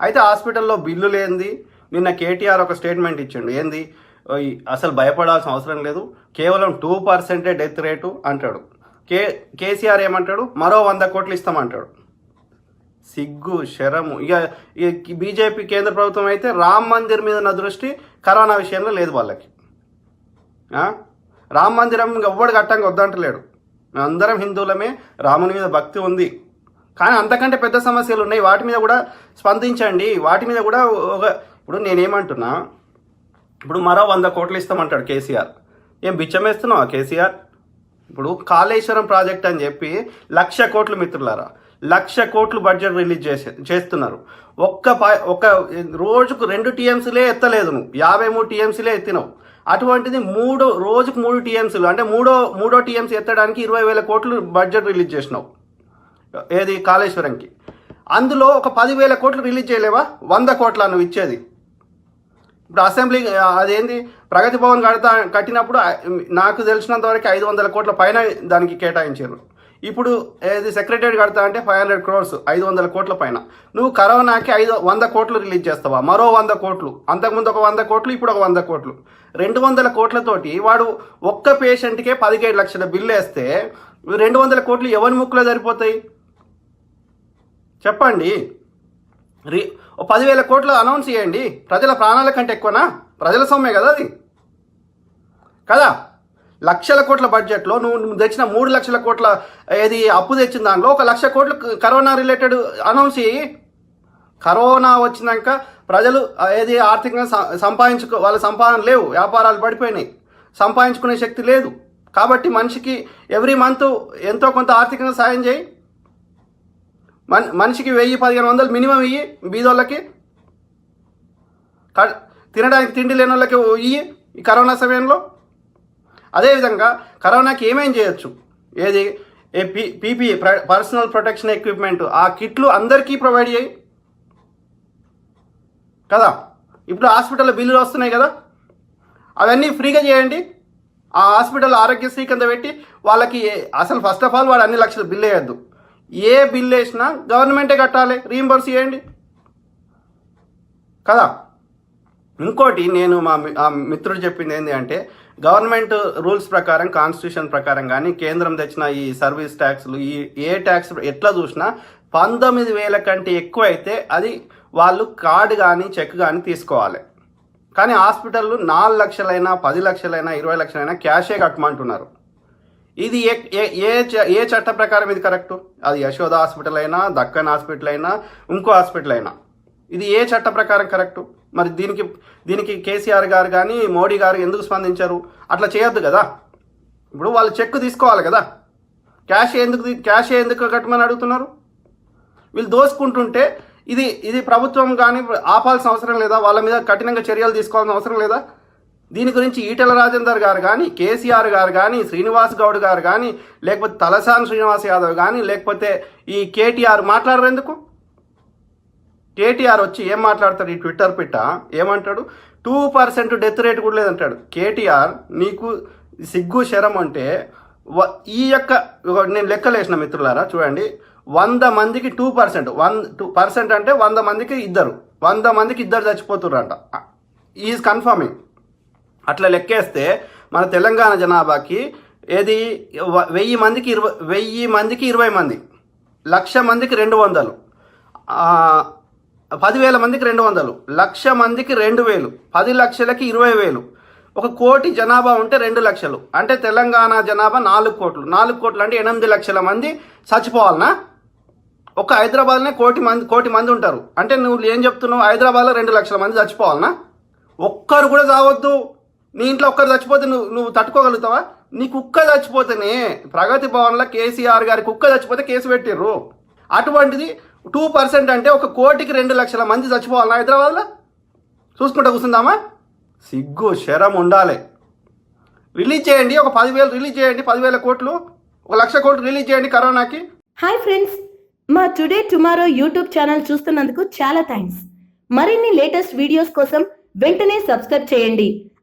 అయితే హాస్పిటల్లో బిల్లు లేనిది. నిన్న కేటీఆర్ ఒక స్టేట్మెంట్ ఇచ్చిండు. ఏంది? అసలు భయపడాల్సిన అవసరం లేదు. కేవలం టూ పర్సెంటే డెత్ రేటు అంటాడు. కే కేసీఆర్ ఏమంటాడు? మరో వంద కోట్లు ఇస్తామంటాడు. సిగ్గు శరము. ఇక ఇక బీజేపీ కేంద్ర ప్రభుత్వం అయితే రామ్ మందిర్ మీద ఉన్న దృష్టి కరోనా విషయంలో లేదు వాళ్ళకి. రామ్ మందిరం ఎవ్వడు కట్టంగా వద్దంటలేడు. అందరం హిందువులమే రాముని మీద భక్తి ఉంది. కానీ అంతకంటే పెద్ద సమస్యలు ఉన్నాయి. వాటి మీద కూడా స్పందించండి. వాటి మీద కూడా ఒక ఇప్పుడు నేనేమంటున్నా ఇప్పుడు మరో వంద కోట్లు ఇస్తామంటాడు కేసీఆర్. ఏం బిచ్చం వేస్తున్నావా కేసీఆర్? ఇప్పుడు కాళేశ్వరం ప్రాజెక్ట్ అని చెప్పి లక్ష కోట్లు మిత్రులారా లక్ష కోట్లు బడ్జెట్ రిలీజ్ చేసే చేస్తున్నారు. ఒక్క పా ఒక రోజుకు రెండు టీఎంసీలే ఎత్తలేదు నువ్వు. యాభై మూడు టీఎంసీలే ఎత్తినావు. అటువంటిది మూడు రోజుకు మూడు టీఎంసీలు అంటే మూడో మూడో టీఎంసీ ఎత్తడానికి ఇరవై వేల కోట్లు బడ్జెట్ రిలీజ్ చేసినావు. ఏది? కాళేశ్వరంకి. అందులో ఒక పదివేల కోట్లు రిలీజ్ చేయలేవా? వంద కోట్ల నువ్వు ఇచ్చేది. ఇప్పుడు అసెంబ్లీ అదేంది? ప్రగతి భవన్ కడతా కట్టినప్పుడు నాకు తెలిసినంత వరకు ఐదు వందల కోట్ల పైన దానికి కేటాయించారు. ఇప్పుడు ఏది? సెక్రటరీ కడతా అంటే ఫైవ్ హండ్రెడ్ క్రోర్స్ ఐదు వందల కోట్ల పైన. నువ్వు కరోనాకి ఐదు వంద కోట్లు రిలీజ్ చేస్తావా? మరో వంద కోట్లు. అంతకుముందు ఒక వంద కోట్లు ఇప్పుడు ఒక వంద కోట్లు. రెండు వందల కోట్లతోటి వాడు ఒక్క పేషెంట్కే పదిహేడు లక్షల బిల్లు వేస్తే రెండు వందల కోట్లు ఎవరి ముక్కులో సరిపోతాయి? చెప్పండి. రీ ఓ పదివేల కోట్లు అనౌన్స్ చేయండి. ప్రజల ప్రాణాల కంటే ఎక్కువనా? ప్రజల సొమ్మే కదా అది. కదా? లక్షల కోట్ల బడ్జెట్లో నువ్వు నువ్వు తెచ్చిన మూడు లక్షల కోట్ల ఏది అప్పు తెచ్చిన దాంట్లో ఒక లక్ష కోట్లు కరోనా రిలేటెడ్ అనౌన్స్ చేయి. కరోనా వచ్చినాక ప్రజలు ఏది ఆర్థికంగా సంపాదించుకో వాళ్ళ సంపాదన లేవు. వ్యాపారాలు పడిపోయినాయి. సంపాదించుకునే శక్తి లేదు. కాబట్టి మనిషికి ఎవ్రీ మంత్ ఎంతో కొంత ఆర్థికంగా సాయం చేయి. మన్ మనిషికి వెయ్యి పదిహేను వందలు మినిమం ఇయ్యి బీదోళ్ళకి. క- తినడానికి తిండి లేని వాళ్ళకి ఇయ్యి ఈ కరోనా సమయంలో. అదేవిధంగా కరోనాకి ఏమేం చేయొచ్చు? ఏది? ఏ P P P personal protection equipment ఆ కిట్లు అందరికీ ప్రొవైడ్ చేయి. కదా? ఇప్పుడు హాస్పిటల్ బిల్లులు వస్తున్నాయి కదా? అవన్నీ ఫ్రీగా చేయండి. ఆ హాస్పిటల్ ఆరోగ్యశ్రీ కింద పెట్టి వాళ్ళకి అసలు ఫస్ట్ ఆఫ్ ఆల్ వాడు అన్ని లక్షలు బిల్ వేయద్దు. ఏ బిల్ వేసినా గవర్నమెంటే కట్టాలి. రీంబర్స్ చేయండి. కదా? ఇంకోటి నేను మా మి- ఆ మిత్రుడు చెప్పింది ఏంటి అంటే గవర్నమెంట్ రూల్స్ ప్రకారం కాన్స్టిట్యూషన్ ప్రకారం కానీ కేంద్రం తెచ్చిన ఈ సర్వీస్ ట్యాక్స్లు ఈ ఏ ట్యాక్స్ ఎట్లా చూసినా పంతొమ్మిది వేల కంటే ఎక్కువ అయితే అది వాళ్ళు కార్డు కానీ చెక్ కానీ తీసుకోవాలి. కానీ హాస్పిటల్లో నాలుగు లక్షలైనా పది లక్షలైనా ఇరవై లక్షలైనా క్యాషే కట్టమంటున్నారు. ఇది ఏ ఏ- ఏ చ- ఏ చట్ట ప్రకారం ఇది కరెక్టు? అది యశోద హాస్పిటల్ అయినా దక్కన్ హాస్పిటల్ అయినా ఇంకో హాస్పిటల్ అయినా ఇది ఏ చట్ట ప్రకారం కరెక్టు? మరి దీనికి దీనికి కేసీఆర్ గారు కానీ మోడీ గారు ఎందుకు స్పందించారు? అట్లా చేయొద్దు కదా. ఇప్పుడు వాళ్ళు చెక్ తీసుకోవాలి కదా. క్యాష్ ఎందుకు క్యాష్ ఎందుకు కట్టమని అడుగుతున్నారు? వీళ్ళు దోసుకుంటుంటే ఇది ఇది ప్రభుత్వం కానీ ఆపాల్సిన అవసరం లేదా? వాళ్ళ మీద కఠినంగా చర్యలు తీసుకోవాల్సిన అవసరం లేదా? దీని గురించి ఈటెల రాజేందర్ గారు కానీ కేసీఆర్ గారు కానీ శ్రీనివాస్ గౌడ్ గారు కానీ లేకపోతే తలసాని శ్రీనివాస్ యాదవ్ కానీ లేకపోతే ఈ కేటీఆర్ మాట్లాడరు ఎందుకు? కేటీఆర్ వచ్చి ఏం మాట్లాడతాడు ఈ ట్విట్టర్ పిట్ట? ఏమంటాడు? టూ పర్సెంట్ డెత్ రేట్ కూడా లేదంటాడు. కేటీఆర్ నీకు సిగ్గు శరం అంటే వ- ఈ యొక్క నేను లెక్కలేసిన మిత్రులారా చూడండి. వంద మందికి two percent one two percent అంటే వంద మందికి ఇద్దరు. వంద మందికి ఇద్దరు చచ్చిపోతుర్రంట. Is confirming. అట్లా లెక్కేస్తే మన తెలంగాణ జనాభాకి ఏది వెయ్యి మందికి ఇరవై వెయ్యి మందికి ఇరవై మంది లక్ష మందికి రెండు వందలు పదివేల మందికి రెండు వందలు లక్ష మందికి రెండు వేలు పది లక్షలకి ఇరవై వేలు. ఒక కోటి జనాభా ఉంటే రెండు లక్షలు. అంటే తెలంగాణ జనాభా నాలుగు కోట్లు. నాలుగు కోట్లు అంటే ఎనిమిది లక్షల మంది చచ్చిపోవాలనా? ఒక హైదరాబాద్లోనే కోటి మంది కోటి మంది ఉంటారు. అంటే నువ్వు ఏం చెప్తున్నావు? హైదరాబాద్లో రెండు లక్షల మంది చచ్చిపోవాలనా? ఒక్కరు కూడా చావద్దు. నీ ఇంట్లో ఒక్కరు చచ్చిపోతే నువ్వు నువ్వు తట్టుకోగలుగుతావా? నీ కుక్క చచ్చిపోతేనే ప్రగతి భవన్లో కేసీఆర్ గారి కుక్క చచ్చిపోతే కేసు పెట్టిర్రు. అటువంటిది టూ పర్సెంట్ అంటే ఒక కోటికి రెండు లక్షల మంది చచ్చిపోవాలి హైదరాబాద్లో. చూసుకుంటా కూర్చుందామా? సిగ్గు శరం ఉండాలి. రిలీజ్ చేయండి ఒక పదివేలు రిలీజ్ చేయండి పదివేల కోట్లు ఒక లక్ష కోట్లు రిలీజ్ చేయండి కరోనాకి. హాయ్ ఫ్రెండ్స్ మా టుడే టుమారో యూట్యూబ్ ఛానల్ చూస్తున్నందుకు చాలా థ్యాంక్స్ మరిన్ని లేటెస్ట్ వీడియోస్ కోసం వెంటనే సబ్స్క్రైబ్ చేయండి.